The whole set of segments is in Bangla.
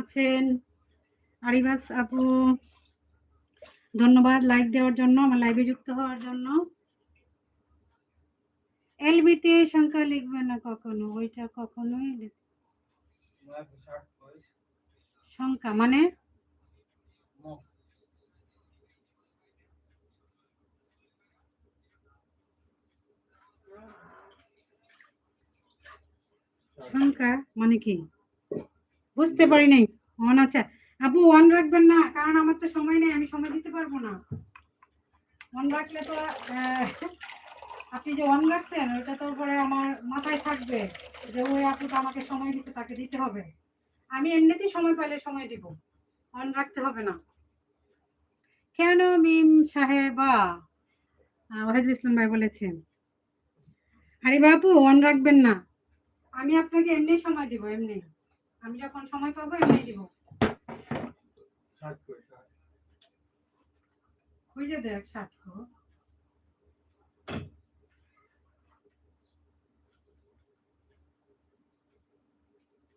আছেন? আরিবাস আপু, ধন্যবাদ লাইক দেওয়ার জন্য, আমার লাইভে যুক্ত হওয়ার জন্য। এলবিতে সংখ্যা লিখবে না কখনো? ওইটা কখনোই সংখ্যা মানে? সংখ্যা মানে কি? বুঝতে পারি নাই অন আচ্ছা আপু অন রাখবেন না, কারণ আমার তো সময় নেই, আমি সময় দিতে পারব না। অন রাখলে তো আপনি যে অন রাখছেন, ওইটা তো পরে আমার মাথায় থাকবে যে ওই আপুটা আমাকে সময় দিতে তাকে দিতে হবে। আমি এমনিতেই সময় পাইলে সময় দিব অন রাখতে হবে না। কেন মিম সাহেবা? ওয়াহিদুল ইসলাম ভাই বলেছেন। আরে বাপু অন রাখবেন না। আমি আপনাকে এমনি সময় দিব, এমনি। আমি যখন সময় পাবো এমনি দিব। খুঁজে দেখ সাতশো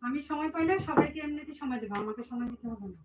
আমি সময় পাইলে সবাইকে এমনিতে সময় দেবো আমাকে সময় দিতে হবে না।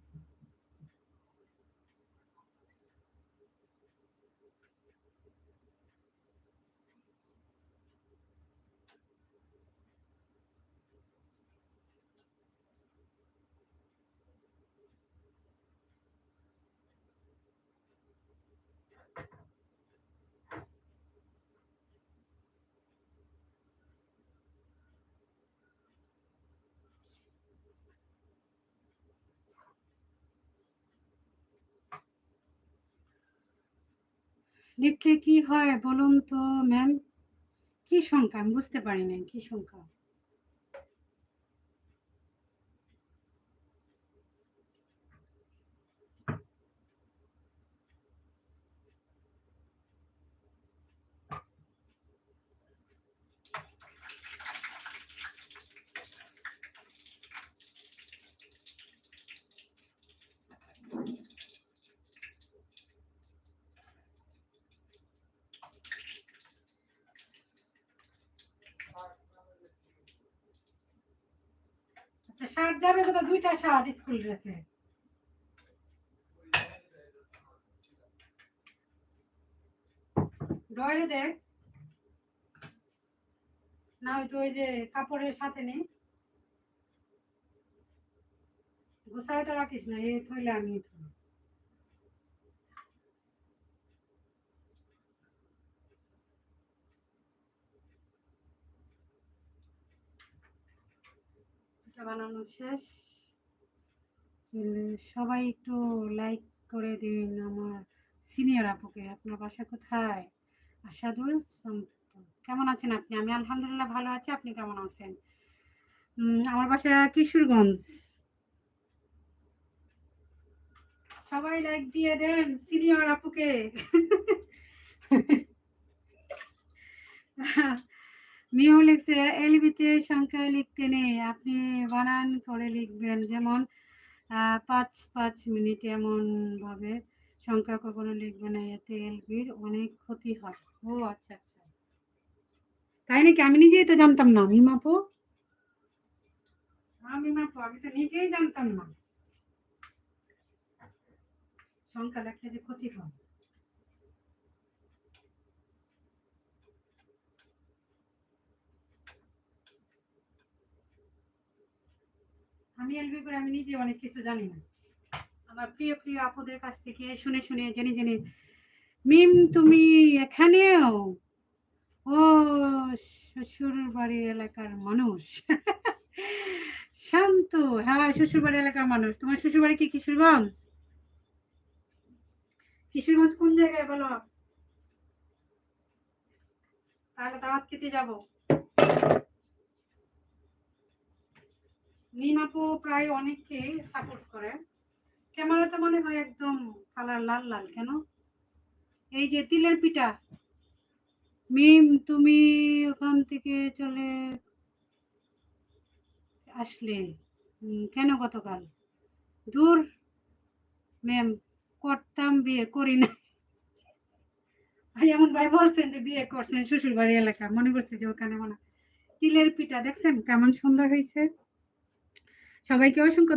লিখলে কি হয় বলুন তো ম্যাম কি সংখ্যা আমি বুঝতে পারি না কি সংখ্যা শার্ট যাবে কোথাও দুইটা শার্ট স্কুল ড্রেসে। ডয়ারে দেখ না হয়তো ওই যে কাপড়ের সাথে নেই গোসায় তো রাখিস না, এই থইলে আমি থই। এটা বানানো শেষ। সবাই একটু লাইক করে দিন আমার সিনিয়র আপুকে। আপনার বাসা কোথায়? আশাদুল সন্ত কেমন আছেন আপনি? আমি আলহামদুলিল্লাহ ভালো আছি। আপনি কেমন আছেন? আমার বাসা কিশোরগঞ্জ। সবাই লাইক দিয়ে দেন সিনিয়র আপুকে। মিহু লিখছে এলবিতে সংখ্যায় লিখতে নেই। আপনি বানান করে লিখবেন। যেমন পাঁচ পাঁচ মিনিট এমনভাবে সংখ্যা কখনো লিখবে না, এতে এলবির অনেক ক্ষতি হয়। ও আচ্ছা আচ্ছা। তাই নাকি? আমি নিজেই তো জানতাম না। মিমাপু হ্যাঁ মিমাপু আমি তো নিজেই জানতাম না। সংখ্যা লেখলে যে ক্ষতি হয়। আমি এলবি করে আমি নিজে অনেক কিছু জানি না। আমার প্রিয় প্রিয় আপুদের কাছ থেকে শুনে শুনে, জেনে জেনে। মিম, তুমি এখানেও? ও শ্বশুর বাড়ির এলাকার মানুষ। শান্ত। হ্যাঁ শ্বশুরবাড়ি এলাকার মানুষ। তোমার শ্বশুরবাড়ি কি কিশোরগঞ্জ? কিশোরগঞ্জ কোন জায়গায় বলো? তাহলে দাওয়াত খেতে যাব। নিমাপু প্রায় অনেককে সাপোর্ট করে। ক্যামেরাতে মনে হয় একদম কালার লাল লাল কেন? এই যে তিলের পিঠা। মিম, তুমি ওখান থেকে চলে আসলে কেন গতকাল? দূর। ম্যাম, করতাম বিয়ে করি না এমন ভাই বলছেন যে বিয়ে করছেন শ্বশুর বাড়ি এলাকা। মনে করছে যে ওখানে মনে তিলের পিঠা দেখছেন কেমন সুন্দর হয়েছে? সবাইকে অসংখ্য